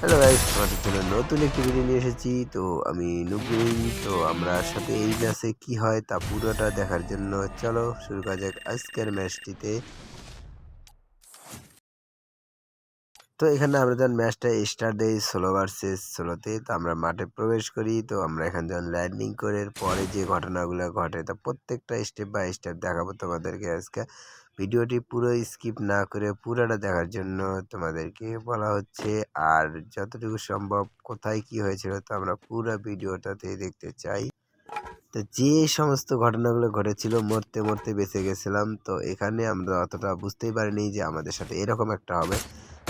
Hello guys তোমাদের জন্য নতুন একটি ভিডিও নিয়ে এসেছি। তো আমি নুবিন তো আমরা সাথে এই ম্যাচে কি হয় তা পুরোটা দেখার জন্য চলো শুরু করা যাক আজকের ম্যাচটিতে তো এখানে আমরা যখন ম্যাচটা স্টার্ট দিই ষোলো ভার্সেস ষোলোতে, তো আমরা মাঠে প্রবেশ করি। তো আমরা এখানে যখন ল্যান্ডিং করে, পরে যে ঘটনাগুলো ঘটে, তা প্রত্যেকটা স্টেপ বাই স্টেপ দেখাবো তোমাদেরকে আজকে। ভিডিওটি পুরো স্কিপ না করে পুরোটা দেখার জন্য তোমাদেরকে বলা হচ্ছে, আর যতটুকু সম্ভব কোথায় কি হয়েছিল, তো আমরা পুরো ভিডিওটাতে দেখতে চাই। তো যে সমস্ত ঘটনাগুলো ঘটেছিল, মরতে মরতে বেঁচে গেছিলাম। তো এখানে আমরা অতটা বুঝতেই পারিনি যে আমাদের সাথে এরকম একটা হবে।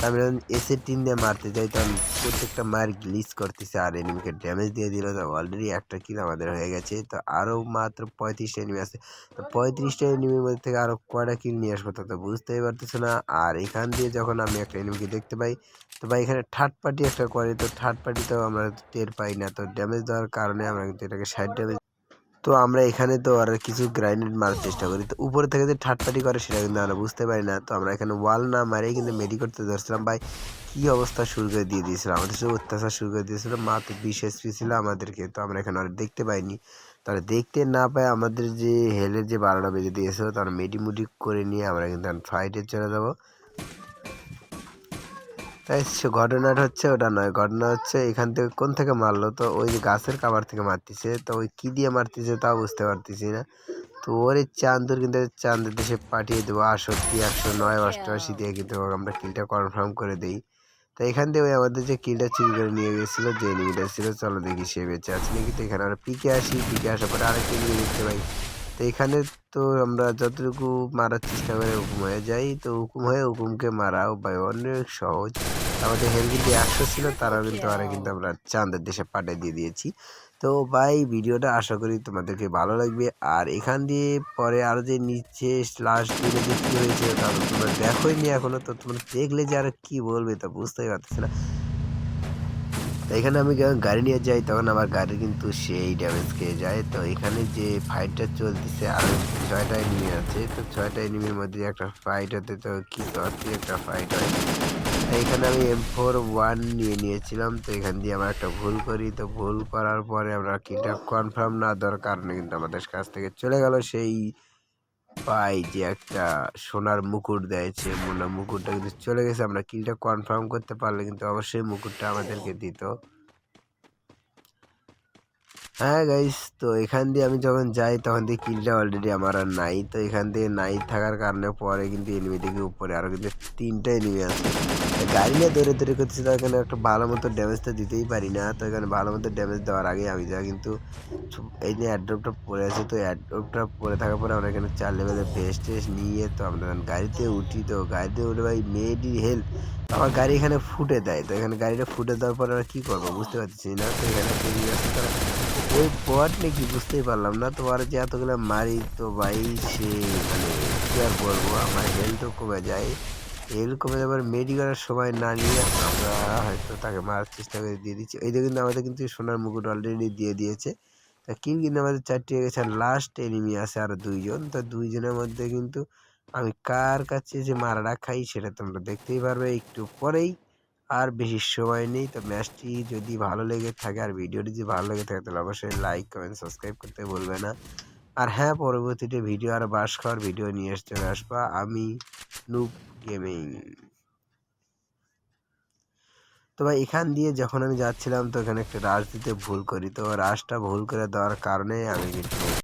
আমি যখন এসে টিন দিয়ে মারতে যাই, তখন প্রত্যেকটা মায়ের গ্লিচ করতেছে আর এনিমিকে ড্যামেজ দিয়ে দিল। তো অলরেডি একটা কিল আমাদের হয়ে গেছে। তো আরও মাত্র পঁয়ত্রিশটা এনিমি আছে। তো পঁয়ত্রিশটা এনিমির মধ্যে থেকে আরও কয়টা কিল নিয়ে আসব তো বুঝতেই পারতেছে না। আর এখান দিয়ে যখন আমি একটা এনিমিকে দেখতে পাই, তো ভাই এখানে থার্ড পার্টি একটা করে। তো থার্ড পার্টি তো আমরা টের পাই না। তো ড্যামেজ দেওয়ার কারণে আমরা কিন্তু এটাকে সাইড ড্যামেজ তো আমরা এখানে তো আর কিছু গ্রাইন্ডেড মারার চেষ্টা করি। তো উপরে থেকে যে ঠাট পাটি করে সেটা কিন্তু আমরা বুঝতে পারি না। তো আমরা এখানে ওয়াল না মারেই কিন্তু মেডি করতে ধরছিলাম। ভাই, কী অবস্থা শুরু করে দিয়ে দিয়েছিল? আমাদের সাথে অত্যাচার শুরু করে দিয়েছিল, মাত্র বিশ এসপি ছিল আমাদেরকে। তো আমরা এখানে আর দেখতে পাইনি। তাহলে দেখতে না পাই আমাদের যে হেলের যে বারোটা বেজে দিয়েছিল, তারা মেডি মুডি করে নিয়ে আমরা কিন্তু ফাইটে চলে যাব। তাই ঘটনাটা হচ্ছে ওটা নয়। ঘটনা হচ্ছে এখান থেকে কোন থেকে মারলো? তো ওই যে গাছের কাবার থেকে মারতেছে। তো ওই কী দিয়ে মারতেছে তাও বুঝতে পারতেছি না। তো ওর এই চান্দুর কিন্তু চান্দের দেশে পাঠিয়ে দেবো। আটষট্টি একশো নয় অষ্টআশি দিয়ে কিন্তু আমরা কিলটা কনফার্ম করে দিই। তো এখান থেকে ওই আমাদের যে কিলটা চুরি করে নিয়ে গেছিল যে এনিমিটা ছিল চলো দেখি সে বেঁচে আছে নাকি। তো এখানে আমরা পিকে আসি। পিকে আসার পরে আরেকটা দেখতে পাই। তো এখানে তো আমরা যতটুকু মারার চেষ্টা করে হুকুম হয়ে যাই, তো হুকুম হয়ে হুকুমকে মারাও ভাই অনেক সহজ। আমাদের হেল কিন্তু একশো ছিল, তারাও কিন্তু আরে কিন্তু আমরা চাঁদের দেশে পাঠিয়ে দিয়ে দিয়েছি। তো ভাই, ভিডিওটা আশা করি তোমাদেরকে ভালো লাগবে। আর এখান দিয়ে পরে আরও যে নিচে লাস্ট দিনে যে কী হয়েছে তাহলে তোমরা দেখোই নি এখনও তো তোমরা দেখলে যে আর কী বলবে তা বুঝতেই পারতেছে না। এখানে আমি যখন গাড়ি নিয়ে যাই, তখন আমার গাড়ি কিন্তু সেই ড্যামেজ খেয়ে যায়। তো এখানে যে ফাইটটা চলতেছে আরও ছয়টা এনিমি আছে। তো ছয়টা এনিমির মধ্যে একটা ফাইট হতে তো কী করতে একটা ফাইট হয়। এখানে আমি এম ফোর ওয়ান নিয়ে নিয়েছিলাম। তো এখান দিয়ে আমরা একটা ভুল করি। তো ভুল করার পরে আমরা কিটা কনফার্ম না, দেওয়ার কারণে কিন্তু আমাদের কাছ থেকে চলে গেল সেই পাই যে একটা সোনার মুকুট দেয়ছে মোনা মুকুটটা কিন্তু চলে গেছে। আমরা কিলটা কনফার্ম করতে পারলে কিন্তু অবশ্যই মুকুটটা আমাদেরকে দিত। হ্যাঁ গাইস তো এখান দিয়ে আমি যখন যাই, তখন দিয়ে কিলটা অলরেডি আমার আর নাই। তো এখান দিয়ে নাই থাকার কারণে পরে কিন্তু এনিমি থেকে উপরে আরও কিন্তু তিনটা এনিমি আছে। গাড়ি নিয়ে দৌড়ে দৌড়ে করতেছি, তো এখানে একটা ভালো মতো ড্যামেজ তো দিতেই পারি না। তো এখানে ভালো মতো ড্যামেজ দেওয়ার আগে আমি যা কিন্তু এই যে অ্যাড্রপটা পরে আছে, তো অ্যাড্রপটা পরে থাকার পরে আমরা এখানে চার লেভেলের ভেস্ট টেস্ট নিয়ে, তো আমরা গাড়িতে উঠি। তো গাড়িতে উঠে ভাই মেডি হেল্প আমার গাড়ি এখানে ফুটে দেয়। তো এখানে গাড়িটা ফুটে দেওয়ার পর আমরা কী করব বুঝতে পারছি না। তো এখানে ওই পট নাকি বুঝতেই পারলাম না। তো আর যে এতগুলো মারি তো ভাই, সে মানে কী আর বলব, আমার হেলথও কমে যায়। হেল কমে যাবার মেডি করার সময় না নিয়ে আমরা হয়তো তাকে মারার চেষ্টা করে দিয়ে দিচ্ছি। এই কিন্তু আমাদের কিন্তু সোনার মুকুট অলরেডি দিয়ে দিয়েছে। তা কিল কিন্তু আমাদের চারটি গেছে লাস্ট এনিমি আছে আর দুইজন। তো দুইজনের মধ্যে কিন্তু আমি কার কাছে যে মারাটা খাই, সেটা তোমরা দেখতেই পারবে। একটু পরেই আর বেশি সময় নেই, তো ম্যাচটি যদি ভালো লেগে থাকে আর ভিডিওটি যদি ভালো লেগে থাকে, তাহলে অবশ্যই লাইক কমেন্ট সাবস্ক্রাইব করতে বলবে না। আর হ্যাঁ পরবর্তীতে ভিডিও আর বাস খাওয়ার ভিডিও নিয়ে চলে আসবা আমি নুপ গেমিং তো ভাই, এখান দিয়ে যখন আমি যাচ্ছিলাম তো এখানে একটা রাশ দিতে ভুল করি, তো রাশটা ভুল করে দেওয়ার কারণে আমি কিন্তু